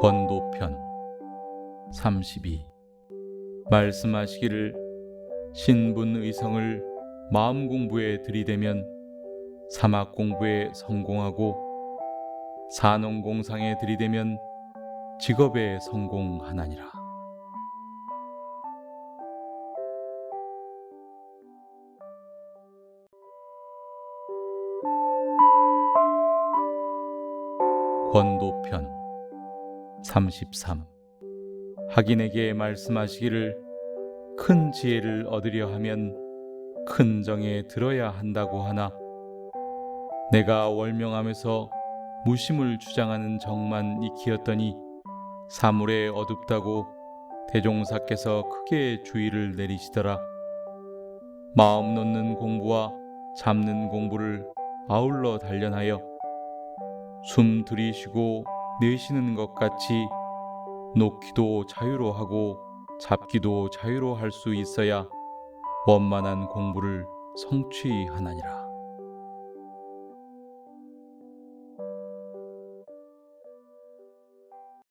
권도편 32 말씀하시기를 신분 의성을 마음 공부에 들이대면 사막 공부에 성공하고 산업 공상에 들이대면 직업에 성공하나니라. 권도편 33 하긴에게 말씀하시기를 큰 지혜를 얻으려 하면 큰 정에 들어야 한다고 하나? 내가 월명함에서 무심을 주장하는 정만 익히었더니 사물에 어둡다고 대종사께서 크게 주의를 내리시더라. 마음 놓는 공부와 잡는 공부를 아울러 단련하여 숨 들이쉬고 내쉬는 것 같이 놓기도 자유로 하고 잡기도 자유로 할 수 있어야 원만한 공부를 성취하나니라.